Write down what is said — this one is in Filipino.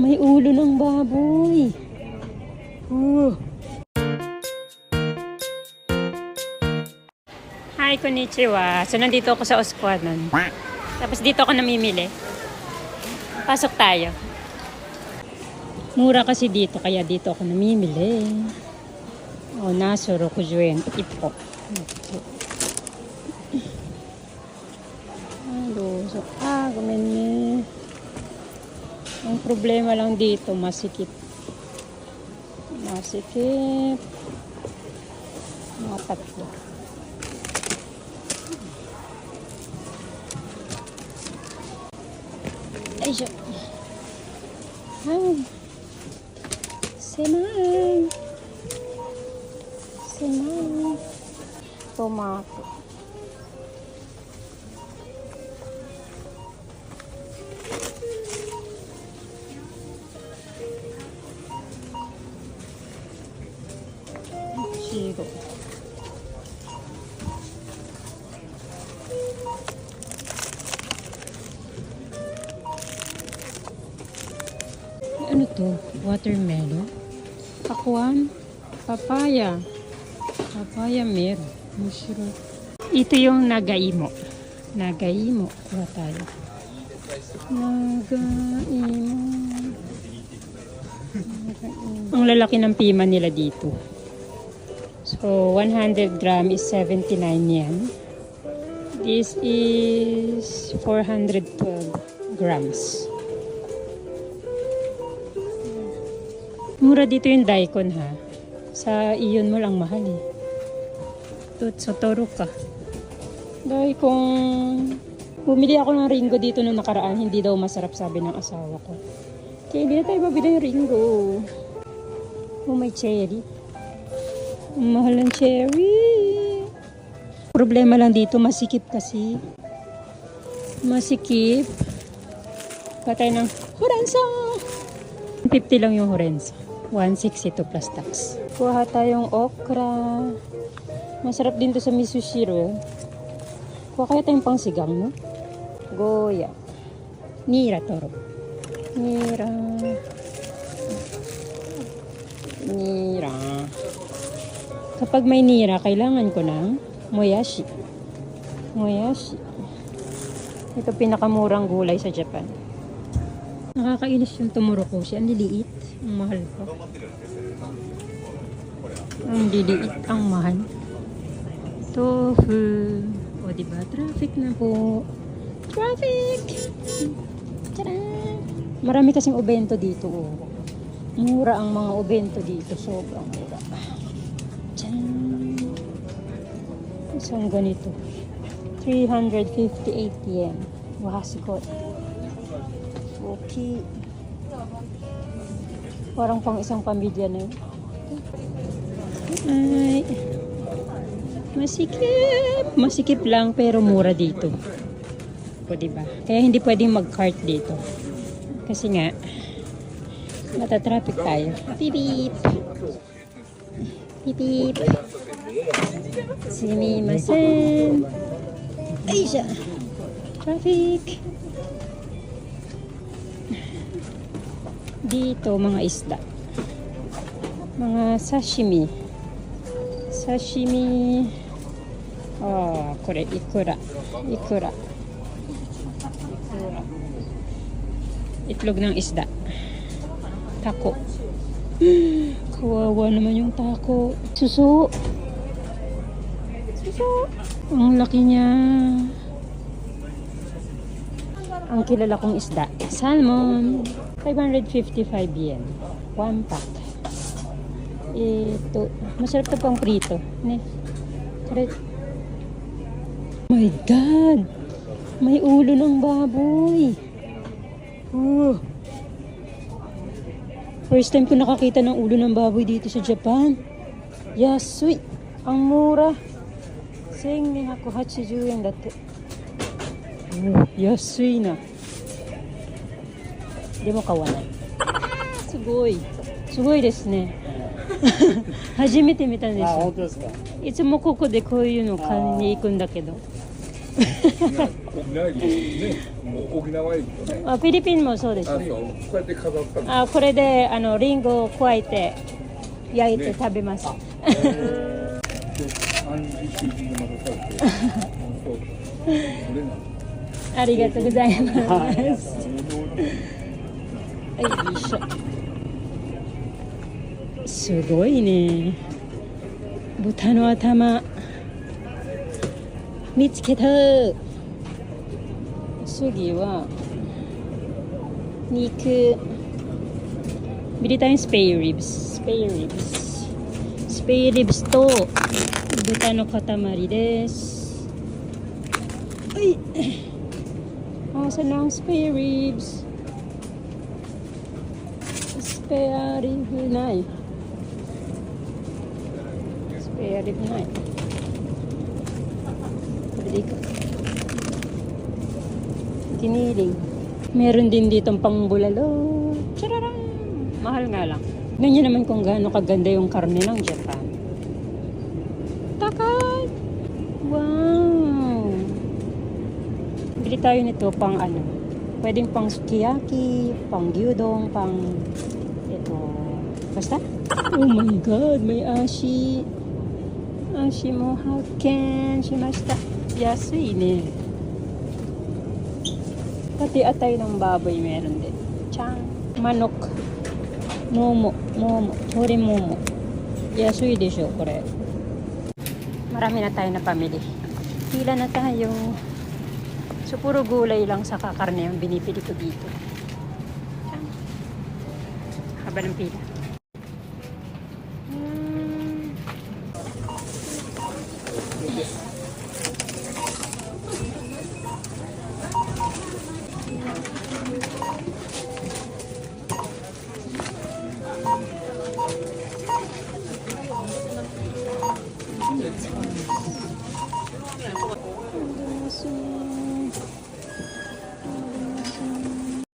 May ulo ng baboy. Oh. Hi, konnichiwa. So, nandito ako sa Oskwanon. Tapos dito ako namimili. Pasok tayo. Mura kasi dito, kaya dito ako namimili. O, naso, rokujuen, ipo. Ano, so, ah, gumene. Ang problema lang dito, masikip. Masikip. Mga tatlo. Ay, siya. Ay. Senay. Senay. Tomato. Ano to? Watermelon? Pakwan? Papaya? Papaya meron. Mushroom. Ito yung nagaimo. Nagaimo. Kuha tayo. Nagaimo. Nagaimo. Ang lalaki ng pima nila dito. So, 100 gram is 79 yen. This is 412 grams. Mura dito yung daikon ha. Sa iyon mo lang mahal eh. Tut sa toro ka. Daikon. Bumili ako ng ringo dito nung nakaraan. Hindi daw masarap sabi ng asawa ko. Kaya hindi na tayo mabili ng ringo. Oh, may cherry. Mahal ng cherry. Problema lang dito, masikip kasi. Masikip. Patay ng horensa. 50 lang yung horensa. 162 plus tax. Kuha tayong okra. Masarap din to sa miso shiro. Kuha kaya tayong pangsigang, no? Goya. Nira toro. Nira. Nira. Kapag may nira, kailangan ko ng moyashi. Moyashi. Ito pinakamurang gulay sa Japan. Nakakainis yung tumurokoshi. Ang liliit. Ang mahal pa. Ang liliit. Ang mahal. Tofu. O diba? Traffic na po. Traffic! Tara! Marami kasing obento dito. Oh. Mura ang mga obento dito. Sobrang mura. Tiyaan. Isang ganito. 358 yen. Wahasgot. Okay. Parang pang isang pamilya na yun. Ay. Masikip. Masikip lang pero mura dito. O diba? Kaya hindi pwedeng mag-cart dito. Kasi nga, matatraffic tayo. Beep beep. Sumimasen. Ay siya. Traffic. Dito mga isda. Mga sashimi. Sashimi. Ah, oh, kore ikura. Ikura. Itlog ng isda. Tako. Kawawa naman yung tako. Suso. Suso. Ang laki niya. Ang kilala kong isda. Salmon. 555 yen. One pack. Ito. Masarap to pang prito. Ne? Correct. My God! May ulo ng baboy. Oh. First time ko nakakita ng ulo ng baboy dito sa Japan. Yasui! Ang mura. Seng ni hakuhachi juyen dati. Oh, yasui na. でも買わない。すごい。すごいですね。初めて見たんですあ、よ本。当ですか？いつもここでこういうの買いに行くんだけど。沖縄行くとね、もう沖縄行くとね、あフィリピンもそうですあ、そう、こうやって飾ったの。あこれであのリンゴを加えて焼いてね食べます、で、アンジーシージングまたされて、そう、これなの。ありがとうございます、はい、よいしょすごいね。豚の頭。見つけた。次は肉。ミリタインスペイリブス。スペイリブス。スペイリブスと豚の塊です。はい。Asa na ang spare ribs? Spare knife. Spare knife. Bili ko. Tiniling. Meron din ditong pangbulalo. Chararang! Mahal nga lang. Ganyan naman kung gaano kaganda yung karne ng Japan. Takay! Wow! Bili tayo nito pang ano. Pwedeng pang sukiyaki, pang gyudong, pang Basta? Oh my god, may ashi. Ashi mo hakken shimashita. Yasui ne. Pati atay ng baboy meron din. Chang. Manok. Momo. Momo. Tori momo. Yasui desho, kore. Marami na tayo na pamili. Pila na tayo. So, puro gulay lang sa kakarne yung binipili ko dito. Haba ng pila.